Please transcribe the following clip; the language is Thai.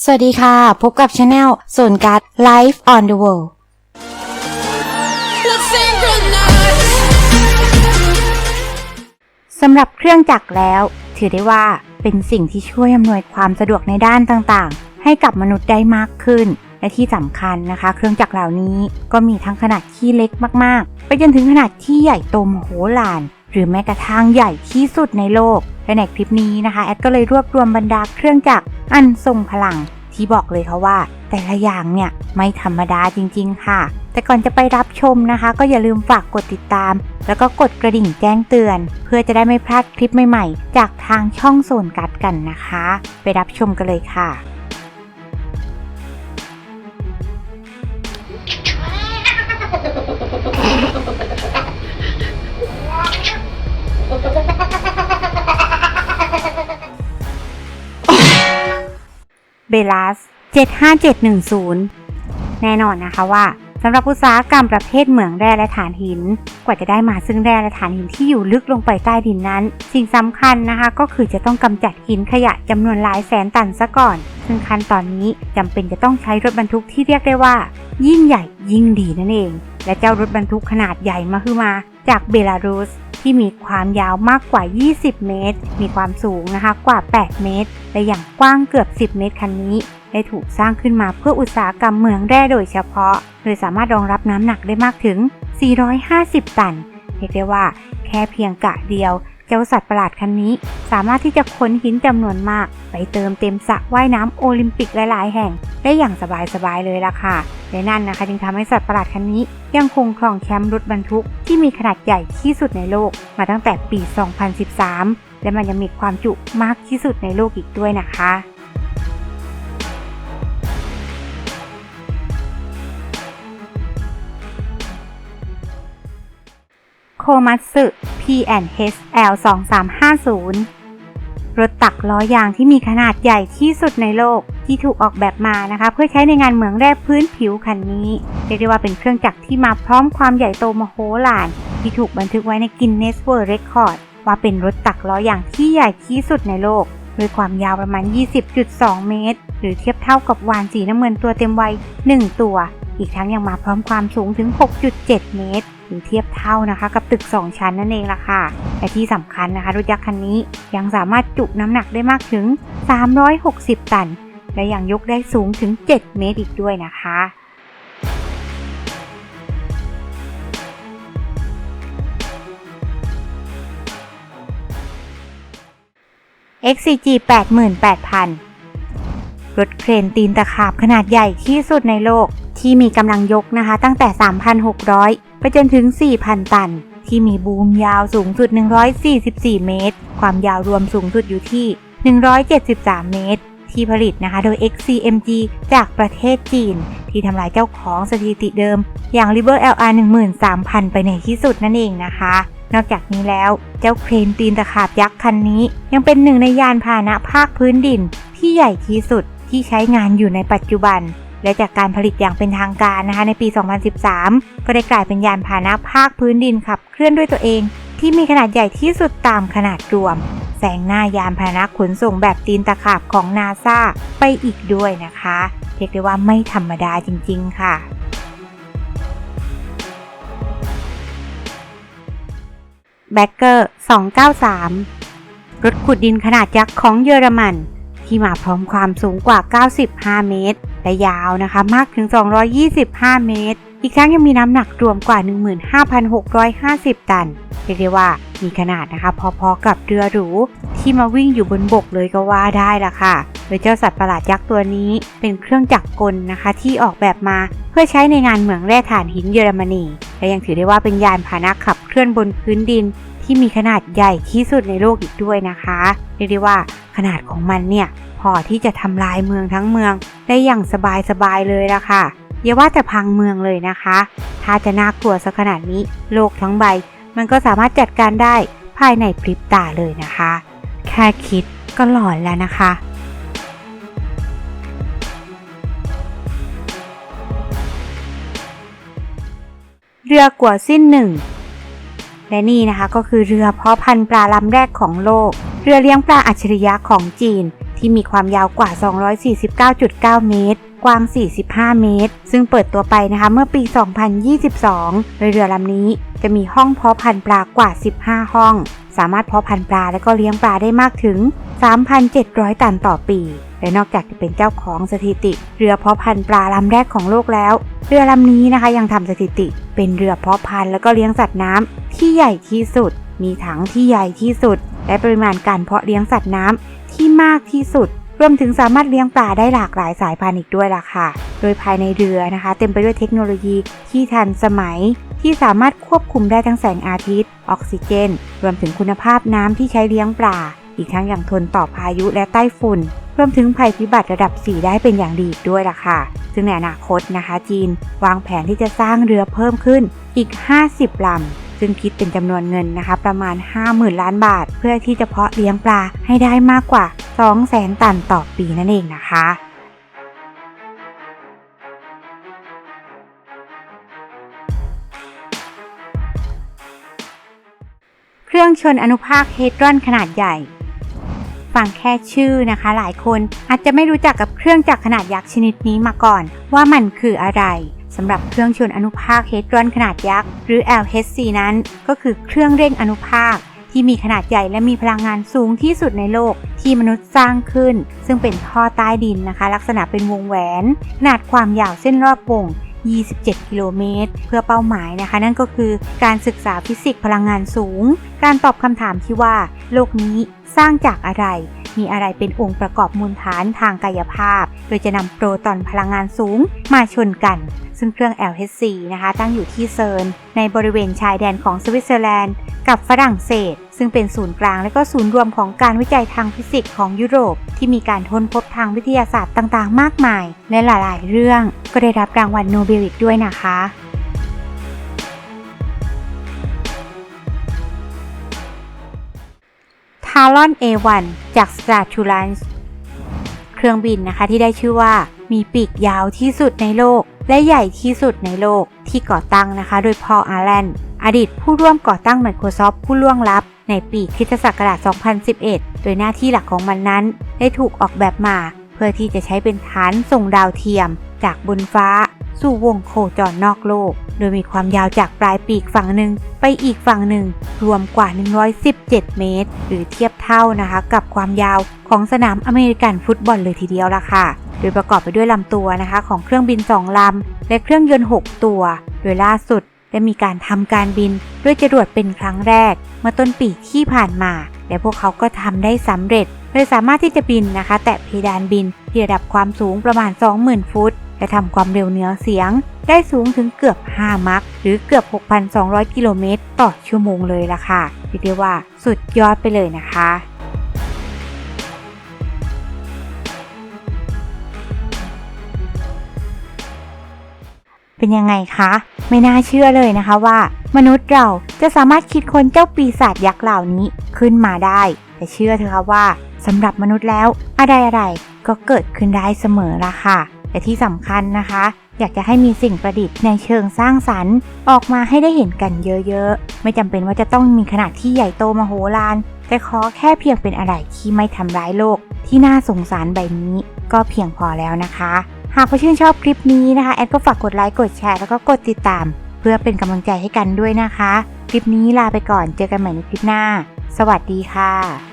สวัสดีค่ะ พบกับช anel ส่วนการ Life on the World สำหรับเครื่องจักรแล้ว ถือได้ว่าเป็นสิ่งที่ช่วยอำนวยความสะดวกในด้านต่างๆ ให้กับมนุษย์ได้มากขึ้น และที่สำคัญนะคะ เครื่องจักรเหล่านี้ก็มีทั้งขนาดที่เล็กมากๆ ไปจนถึงขนาดที่ใหญ่โตมโหฬารหรือแม้กระทั่งใหญ่ที่สุดในโลก และในคลิปนี้นะคะแอดก็เลยรวบรวมบรรดาเครื่องจักรอันทรงพลังที่บอกเลยค่ะว่า แต่ละอย่างเนี่ยไม่ธรรมดาจริง ๆ ค่ะ แต่ก่อนจะไปรับชมนะคะ ก็อย่าลืมฝากกดติดตาม แล้วก็กดกระดิ่งแจ้งเตือน เพื่อจะได้ไม่พลาดคลิปใหม่ๆ จากทางช่องโซนกัดกันนะคะ ไปรับชมกันเลยค่ะ เบลัส75710 แน่นอนนะคะว่าสำหรับอุตสาหกรรมประเภทเหมืองแร่และถ่านหิน กว่าจะได้มาซึ่งแร่และถ่านหินที่อยู่ลึกลงไปใต้ดินนั้น สิ่งสำคัญนะคะก็คือจะต้องกำจัดหินขยะจำนวนหลายแสนตันซะก่อน ซึ่งขั้นตอนนี้จำเป็นจะต้องใช้รถบรรทุกที่เรียกได้ว่า ยิ่งใหญ่ยิ่งดีนั่นเอง และเจ้ารถบรรทุกขนาดใหญ่มาคือมา จากเบลารุส ที่มีความยาวมากกว่า 20 เมตร มีความสูงนะคะกว่า 8 เมตร และอย่างกว้างเกือบ 10 เมตรคันนี้ ได้ถูกสร้างขึ้นมาเพื่ออุตสาหกรรมเมืองแร่โดยเฉพาะ โดยสามารถรองรับน้ำหนักได้มากถึง 450 ตันเรียกได้ว่าแค่เพียงกะเดียว จ้าสัตว์ประหลาดคันนี้ สามารถที่จะขนหินจำนวนมาก ไปเติมเต็มสระว่ายน้ำโอลิมปิกหลาย ๆ แห่ง ได้อย่างสบาย ๆ เลยล่ะค่ะและนั่นนะคะจึงทำให้สัตว์ประหลาดคันนี้ ยังคงครองแชมป์รถบรรทุกที่มีขนาดใหญ่ที่สุดในโลก มาตั้งแต่ปี 2013 และมันยังมีความจุมากที่สุดในโลกอีกด้วยนะคะโคมัตสึ P&HL 2350 รถตักล้อยางที่มีขนาดใหญ่ที่สุดในโลกที่ถูกออกแบบมานะคะ เพื่อใช้ในงานเหมืองแร่พื้นผิวคันนี้ เรียกได้ว่าเป็นเครื่องจักรที่มาพร้อมความใหญ่โตมโหฬารที่ถูกบันทึกไว้ในกินเนสเวิร์เรคคอร์ดว่าเป็นรถตักล้อยางที่ใหญ่ที่สุดในโลกโดยความยาวประมาณ 20.2 เมตร หรือเทียบเท่ากับวานสีน้ำเงินตัวเต็มวัย 1 ตัว อีกทั้งยังมาพร้อมความสูงถึง 6.7 เมตร หรือเทียบเท่านะคะ กับตึก 2 ชั้นนั่นเองล่ะค่ะและที่สำคัญนะคะรถยักษ์คันนี้ยังสามารถจุน้ำหนักได้มากถึง 360 ตัน และยังยกได้สูงถึง 7 เมตรอีกด้วยนะคะ XCG 88,000รถเครนตีนตะขาบขนาดใหญ่ที่สุดในโลกที่มีกำลังยกนะคะ ตั้งแต่ 3,600 ไปจนถึง 4,000 ตัน ที่มีบูมยาวสูงสุด 144 เมตร ความยาวรวมสูงสุดอยู่ที่ 173 เมตร ที่ผลิตนะคะโดย XCMG จากประเทศจีน ที่ทำลายเจ้าของสถิติเดิม อย่าง Liber LR 13,000 ไปในที่สุดนั่นเองนะคะนอกจากนี้แล้วเจ้าเครนตีนตะขาบยักษ์คันนี้ ยังเป็นหนึ่งในยานพาหนะภาคพื้นดินที่ใหญ่ที่สุดที่ใช้งานอยู่ในปัจจุบัน และจากการผลิตอย่างเป็นทางการนะคะในปี 2013 ก็ได้กลายเป็นยานพาหนะภาคพื้นดินขับเคลื่อนด้วยตัวเอง ที่มีขนาดใหญ่ที่สุดตามขนาดรวมแซงหน้ายานพาหนะขนส่งแบบตีนตะขาบของนาซาไปอีกด้วยนะคะเรียกได้ว่าไม่ธรรมดาจริง ๆ ค่ะแบ็กเกอร์293 รถขุดดินขนาดยักษ์ของเยอรมัน ที่มาพร้อมความสูงกว่า 95 เมตร และยาวนะคะ มากถึง 225 เมตร อีกทั้งยังมีน้ำหนักรวมกว่า 15,650 ตัน เรียกได้ว่ามีขนาดนะคะ พอๆกับเรือหรูที่มาวิ่งอยู่บนบกเลยก็ว่าได้ละค่ะ โดยเจ้าสัตว์ประหลาดยักษ์ตัวนี้เป็นเครื่องจักรกลนะคะ ที่ออกแบบมาเพื่อใช้ในงานเหมืองแร่ถ่านหินเยอรมนี และยังถือได้ว่าเป็นยานพาหนะขับเคลื่อนบนพื้นดินที่มีขนาดใหญ่ที่สุดในโลกอีกด้วยนะคะ เรียกได้ว่า ขนาดของมันเนี่ยพอที่จะทำลายเมืองทั้งเมืองได้อย่างสบายๆเลยละค่ะอย่าว่าแต่พังเมืองเลยนะคะ ถ้าจะน่ากลัวสักขนาดนี้โลกทั้งใบ มันก็สามารถจัดการได้ภายในพริบตาเลยนะคะ แค่คิดก็หลอนแล้วนะคะ เรือกัวสิ้นหนึ่ง และนี่นะคะก็คือเรือเพาะพันธุ์ปลาลำแรกของโลก เรือเลี้ยงปลาอัจฉริยะของจีน ที่มีความยาวกว่า 249.9 เมตร กว้าง 45 เมตร ซึ่งเปิดตัวไปนะคะเมื่อปี 2022โดยเรือลำนี้จะมีห้องเพาะพันธุ์ปลากว่า 15 ห้อง สามารถเพาะพันธุ์ปลาและก็เลี้ยงปลาได้มากถึง 3,700 ตันต่อปี และนอกจากจะเป็นเจ้าของสถิติ เรือเพาะพันธุ์ปลาลำแรกของโลกแล้ว เรือลำนี้นะคะยังทำสถิติ เป็นเรือเพาะพันธุ์แล้วก็เลี้ยงสัตว์น้ำที่ใหญ่ที่สุด มีถังที่ใหญ่ที่สุด และปริมาณการเพาะเลี้ยงสัตว์น้ำที่มากที่สุด รวมถึงสามารถเลี้ยงปลาได้หลากหลายสายพันธุ์อีกด้วยล่ะค่ะ โดยภายในเรือนะคะ เต็มไปด้วยเทคโนโลยีที่ทันสมัย ที่สามารถควบคุมได้ทั้งแสงอาทิตย์ ออกซิเจน รวมถึงคุณภาพน้ำที่ใช้เลี้ยงปลา อีกทั้งยังทนต่อพายุและใต้ฝุ่นรวมถึงภัยพิบัติระดับ 4 ได้เป็นอย่างดีด้วยล่ะค่ะ ซึ่งในอนาคตนะคะจีน วางแผนที่จะสร้างเรือเพิ่มขึ้นอีก 50 ลำ ซึ่งคิดเป็นจำนวนเงินนะคะ ประมาณ 50,000 ล้านบาท เพื่อที่จะเพาะเลี้ยงปลาให้ได้มากกว่า 200,000 ตันต่อปีนั่นเองนะคะเครื่องชนอนุภาคเฮดรอนขนาดใหญ่ ฟังแค่ชื่อนะคะ หลายคนอาจจะไม่รู้จักกับเครื่องจักรขนาดยักษ์ชนิดนี้มาก่อน ว่ามันคืออะไร สำหรับเครื่องชนอนุภาคเฮดรอนขนาดยักษ์ หรือ LHC นั้น ก็คือเครื่องเร่งอนุภาค ที่มีขนาดใหญ่และมีพลังงานสูงที่สุดในโลกที่มนุษย์สร้างขึ้น ซึ่งเป็นท่อใต้ดินนะคะ ลักษณะเป็นวงแหวน ขนาดความยาวเส้นรอบวง 27 กิโลเมตร เพื่อเป้าหมายนะคะ นั่นก็คือการศึกษาฟิสิกส์พลังงานสูง การตอบคำถามที่ว่า โลกนี้สร้างจากอะไร มีอะไรเป็นองค์ประกอบมูลฐานทางกายภาพ โดยจะนำโปรตอนพลังงานสูงมาชนกัน ซึ่งเครื่อง LHC นะคะ ตั้งอยู่ที่เซิร์นในบริเวณชายแดนของสวิตเซอร์แลนด์ กับฝรั่งเศส ซึ่งเป็นศูนย์กลางและก็ศูนย์รวมของการวิจัยทางฟิสิกส์ของยุโรป ที่มีการค้นพบทางวิทยาศาสตร์ต่างๆ มากมาย และหลายๆ เรื่อง ก็ได้รับรางวัลโนเบลอีกด้วยนะคะ ทารอน A1 จาก s t r a t u l a n c e เครื่องบินนะคะที่ได้ชื่อว่ามีปีกยาวที่สุดในโลก และใหญ่ที่สุดในโลกที่ก่อตั้งนะคะ โดยพอลอาร์แลนด์อดีตผู้ร่วมก่อตั้ง Microsoft ผู้ล่วงลับ ในปีคริสตศักราช 2011 โดยหน้าที่หลักของมันนั้น ได้ถูกออกแบบมา เพื่อที่จะใช้เป็นฐานส่งดาวเทียม จากบนฟ้า สู่วงโคจรนอกโลก โดยมีความยาวจากปลายปีกฝั่งหนึ่งไปอีกฝั่งหนึ่ง รวมกว่า 117 เมตร หรือเทียบเท่านะคะ กับความยาวของสนามอเมริกันฟุตบอลเลยทีเดียวล่ะค่ะ โดยประกอบไปด้วยลำตัวนะคะ ของเครื่องบิน 2 ลำ และเครื่องยนต์ 6 ตัว โดยล่าสุดได้มีการทำการบินด้วยจรวดเป็นครั้งแรก เมื่อต้นปีที่ผ่านมา และพวกเขาก็ทำได้สำเร็จโดยสามารถที่จะบินนะคะ แตะเพดานบินที่ระดับความสูงประมาณ 20,000 ฟุต และทำความเร็วเหนือเสียง ได้สูงถึงเกือบ 5 มัคหรือเกือบ 6,200 กิโลเมตร ต่อชั่วโมงเลยล่ะค่ะเรียกได้ว่าสุดยอดไปเลยนะคะเป็นยังไงคะ ไม่น่าเชื่อเลยนะคะว่า มนุษย์เราจะสามารถคิดค้นเจ้าปีศาจยักษ์เหล่านี้ขึ้นมาได้ แต่เชื่อเถอะค่ะว่าสำหรับมนุษย์แล้วอะไรอะไรๆก็เกิดขึ้นได้เสมอละค่ะ แต่ที่สำคัญนะคะ อยากจะให้มีสิ่งประดิษฐ์ในเชิงสร้างสรรค์ ออกมาให้ได้เห็นกันเยอะๆ ไม่จำเป็นว่าจะต้องมีขนาดที่ใหญ่โตมโหฬารแต่ขอแค่เพียงเป็นอะไรที่ไม่ทำร้ายโลก ที่น่าสงสารใบนี้ก็เพียงพอแล้วนะคะ หากผู้ชื่นชอบคลิปนี้นะคะ แอดก็ฝากกดไลค์กดแชร์แล้วก็กดติดตาม เพื่อเป็นกำลังใจให้กันด้วยนะคะ คลิปนี้ลาไปก่อนเจอกันใหม่ในคลิปหน้า สวัสดีค่ะ